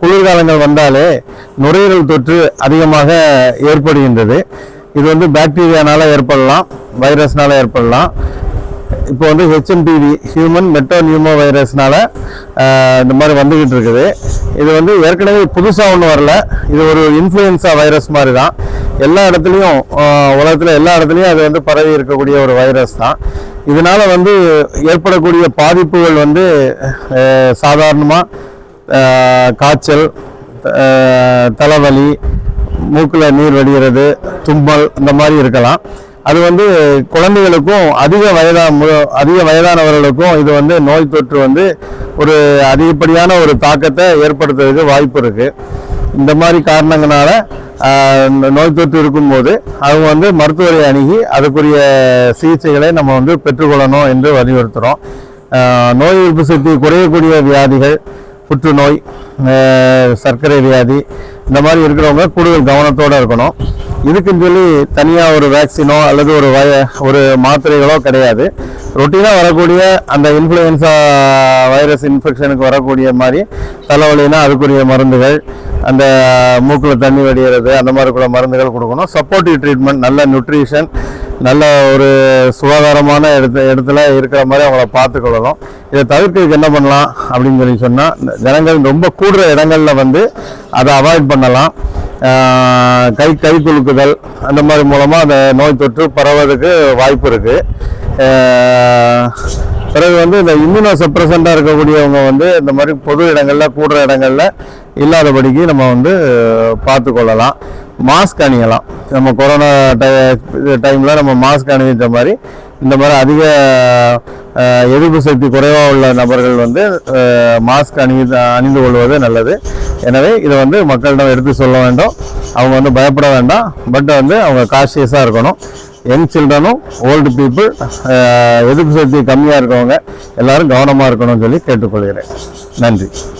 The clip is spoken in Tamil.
குளிர்காலங்கள் வந்தாலே நுரையீரல் தொற்று அதிகமாக ஏற்படுகின்றது. இது வந்து பாக்டீரியானால ஏற்படலாம் வைரஸ்னால ஏற்படலாம். இப்போ வந்து ஹெச்எம்பிவி ஹியூமன் மெட்டோ நியூமோ வைரஸ்னால இந்த மாதிரி வந்துகிட்டு இருக்குது. இது வந்து ஏற்கனவே புதுசாக ஒன்றும் வரல. இது ஒரு இன்ஃப்ளூயன்ஸா வைரஸ் மாதிரி தான் எல்லா இடத்துலையும் உலகத்தில் எல்லா இடத்துலையும் அது வந்து பரவி இருக்கக்கூடிய ஒரு வைரஸ் தான். இதனால் வந்து ஏற்படக்கூடிய பாதிப்புகள் வந்து சாதாரணமாக காய்ச்சல் தலைவலி மூக்கில் நீர் வடிகிறது தும்மல் இந்த மாதிரி இருக்கலாம். அது வந்து குழந்தைகளுக்கும் அதிக வயதா மு- அதிக வயதானவர்களுக்கும் இது வந்து நோய் தொற்று வந்து ஒரு அதிகப்படியான ஒரு தாக்கத்தை ஏற்படுத்துறதுக்கு வாய்ப்பு இருக்குது இந்த மாதிரி காரணங்களால இந்த நோய் தொற்று இருக்கும்போது அவங்க வந்து மருத்துவரை அணுகி அதுக்குரிய சிகிச்சைகளை நம்ம வந்து பெற்றுக்கொள்ளணும் என்று வலியுறுத்துகிறோம் நோய் எதிர்ப்பு சக்தி குறையக்கூடிய வியாதிகள் புற்றுநோய் சர்க்கரை வியாதி இந்த மாதிரி இருக்கிறவங்க கூடுதல் கவனத்தோடு இருக்கணும். இதுக்குன்னு சொல்லி தனியாக ஒரு வேக்சினோ அல்லது ஒரு வய ஒரு மாத்திரைகளோ கிடையாது. ரொட்டீனாக வரக்கூடிய அந்த இன்ஃப்ளூயன்ஸா வைரஸ் இன்ஃபெக்ஷனுக்கு வரக்கூடிய மாதிரி தலைவலினா அதுக்குரிய மருந்துகள் அந்த மூக்கில் தண்ணி வடிகிறது அந்த மாதிரி கூட மருந்துகள் கொடுக்கணும். சப்போர்ட்டிவ் ட்ரீட்மெண்ட் நல்ல நியூட்ரிஷன் நல்ல ஒரு சுகாதாரமான இடத்து இடத்துல இருக்கிற மாதிரி அவங்கள பார்த்துக்கொள்ளணும். இதை தவிர்க்கிறதுக்கு என்ன பண்ணலாம் அப்படின்னு சொல்லி சொன்னால் ஜனங்கள் ரொம்ப கூடுற இடங்களில் வந்து அதை அவாய்ட் பண்ணலாம். கை கை குலுக்குதல் அந்த மாதிரி மூலமாக அந்த நோய் தொற்று பரவதுக்கு வாய்ப்பு இருக்குது பிறகு வந்து இந்த இம்யூனோ சப்ரசண்டாக இருக்கக்கூடியவங்க வந்து இந்த மாதிரி பொது இடங்களில் கூடுற இடங்களில் இல்லாதபடிக்கு நம்ம வந்து பார்த்து கொள்ளலாம் மாஸ்க் அணியலாம். நம்ம கொரோனா டை டைமில் நம்ம மாஸ்க் அணிஞ்ச மாதிரி இந்த மாதிரி அதிக எதிர்ப்பு சக்தி குறைவாக உள்ள நபர்கள் வந்து மாஸ்க் அணி அணிந்து கொள்வது நல்லது. எனவே இதை வந்து மக்களிடம் எடுத்து சொல்ல வேண்டும். அவங்க வந்து பயப்பட வேண்டாம். பட் வந்து அவங்க காஷியஸாக இருக்கணும். யங் சில்ட்ரனும் ஓல்டு பீப்புள் எதிர்ப்பு சக்தி கம்மியாக இருக்கவங்க எல்லாரும் கவனமாக இருக்கணும்னு சொல்லி கேட்டுக்கொள்கிறேன். நன்றி.